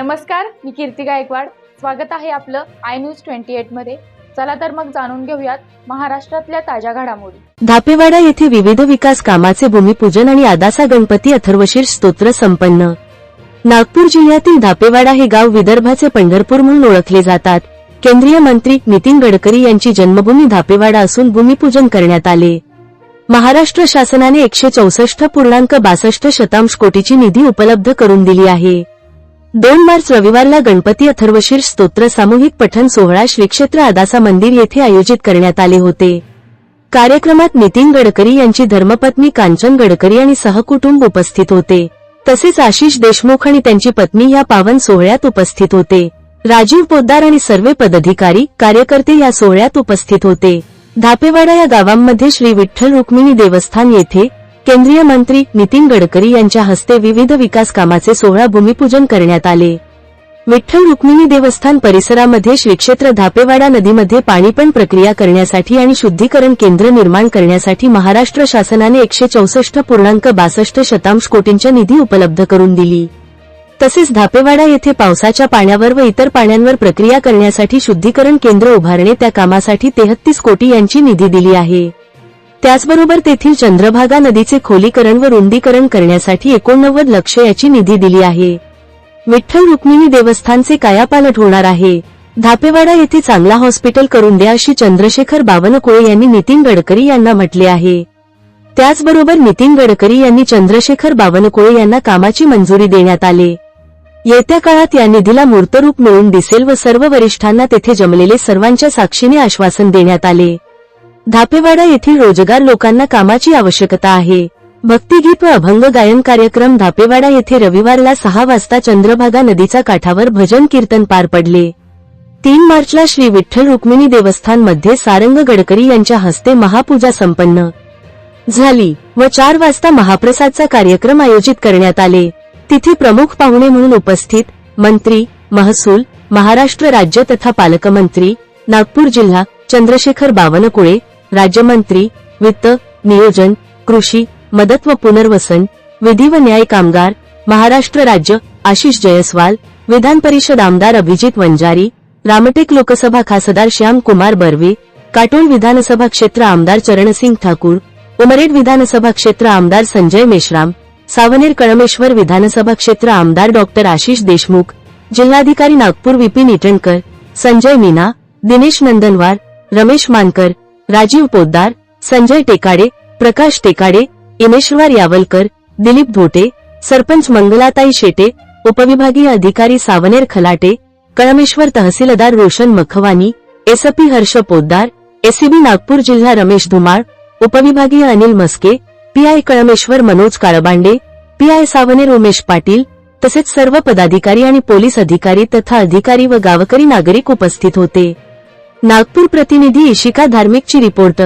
नमस्कार मी कीर्ती गायकवाड. स्वागत आहे आपलं आय न्यूज ट्वेंटी एटमध्ये. चला तर मग जाणून घेऊयात महाराष्ट्रातल्या ताज्या घडामोडी. धापेवाडा येथे विविध विकास कामाचे भूमिपूजन आणि आदासा गणपती अथर्वशीर स्तोत्र संपन्न. नागपूर जिल्ह्यातील धापेवाडा हे गाव विदर्भाचे पंढरपूर म्हणून ओळखले जातात. केंद्रीय मंत्री नितीन गडकरी यांची जन्मभूमी धापेवाडा असून भूमिपूजन करण्यात आले. महाराष्ट्र शासनाने एकशे चौसष्ट पूर्णांक बासष्ट शतांश कोटीची निधी उपलब्ध करून दिली आहे. दोन मार्च रविवारला गणपती अथर्वशीर स्तोत्र सामूहिक पठण सोहळा श्रीक्षेत्र आदासा मंदिर येथे आयोजित करण्यात आले होते. कार्यक्रमात नितीन गडकरी यांची धर्मपत्नी कांचन गडकरी आणि सहकुटुंब उपस्थित होते. तसेच आशिष देशमुख आणि त्यांची पत्नी या पावन सोहळ्यात उपस्थित होते. राजीव पोद्दार आणि सर्व पदाधिकारी कार्यकर्ते या सोहळ्यात उपस्थित होते. धापेवाडा या गावांमध्ये श्री विठ्ठल रुक्मिणी देवस्थान येथे केंद्रीय मंत्री नितीन गडकरी यांच्या हस्ते विविध विकास कामाचे सोहळा भूमिपूजन करण्यात आले. विठ्ठल रुक्मिणी देवस्थान परिसरामध्ये श्रीक्षेत्र धापेवाडा नदीमध्ये पाणीपण प्रक्रिया करण्यासाठी आणि शुद्धीकरण केंद्र निर्माण करण्यासाठी महाराष्ट्र शासनाने एकशे चौसष्ट पूर्णांक बासष्ट शतांश कोटींच्या निधी उपलब्ध करून दिली. तसेच धापेवाडा येथे पावसाच्या पाण्यावर व इतर पाण्यांवर प्रक्रिया करण्यासाठी शुद्धीकरण केंद्र उभारणे त्या कामासाठी तेहत्तीस कोटी यांची निधी दिली आहे. त्याचबरोबर तेथील चंद्रभागा नदीचे खोलीकरण व रुंदीकरण करण्यासाठी एकोणनव्वद लक्ष याची निधी दिली आहे. विठ्ठल रुक्मिणी देवस्थानचे कायापालट होणार आहे. धापेवाडा येथे चांगला हॉस्पिटल करून द्या अशी चंद्रशेखर बावनकुळे यांनी नितीन गडकरी यांना म्हटले आहे. त्याचबरोबर नितीन गडकरी यांनी चंद्रशेखर बावनकुळे यांना कामाची मंजुरी देण्यात आले. येत्या काळात या निधीला मूर्तरूप मिळून दिसेल व सर्व वरिष्ठांना तेथे जमलेले सर्वांच्या साक्षीने आश्वासन देण्यात आले. धापेवाडा येथील रोजगार लोकांना कामाची आवश्यकता आहे. भक्तिगीत व अभंग गायन कार्यक्रम धापेवाडा येथे रविवारला सहा वाजता चंद्रभागा नदीच्या काठावर भजन कीर्तन पार पडले. तीन मार्चला श्री विठ्ठल रुक्मिणी देवस्थानमध्ये सारंग गडकरी यांच्या हस्ते महापूजा संपन्न झाली व चार वाजता महाप्रसादचा कार्यक्रम आयोजित करण्यात आले. तिथे प्रमुख पाहुणे म्हणून उपस्थित मंत्री महसूल महाराष्ट्र राज्य तथा पालकमंत्री नागपूर जिल्हा चंद्रशेखर बावनकुळे राज्यमंत्री वित्त नियोजन कृषी मदत व पुनर्वसन विधी व न्याय कामगार महाराष्ट्र राज्य आशिष जयस्वाल विधान परिषद आमदार अभिजित वंजारी रामटेक लोकसभा खासदार श्याम कुमार बर्वे काटोल विधानसभा क्षेत्र आमदार चरणसिंग ठाकूर उमरेड विधानसभा क्षेत्र आमदार संजय मेश्राम सावनेर कळमेश्वर विधानसभा क्षेत्र आमदार डॉक्टर आशिष देशमुख जिल्हाधिकारी नागपूर विपिन इटणकर संजय मीना दिनेश नंदनवार रमेश मानकर राजीव पोद्दार संजय टेकाडे प्रकाश टेकाडे इमेश्वर यावलकर दिलीप धोटे सरपंच मंगलाताई शेटे उपविभागीय अधिकारी सावनेर खलाटे कळमेश्वर तहसीलदार रोशन मखवानी एसपी हर्ष पोद्दार एसीबी नागपूर जिल्हा रमेश धुमाळ उपविभागीय अनिल मस्के पीआय कळमेश्वर मनोज काळबांडे पीआय सावनेर उमेश पाटील तसेच सर्व पदाधिकारी आणि पोलीस अधिकारी तथा अधिकारी व गावकरी नागरिक उपस्थित होते. नागपूर प्रतिनिधी इशिका धार्मिकची रिपोर्ट.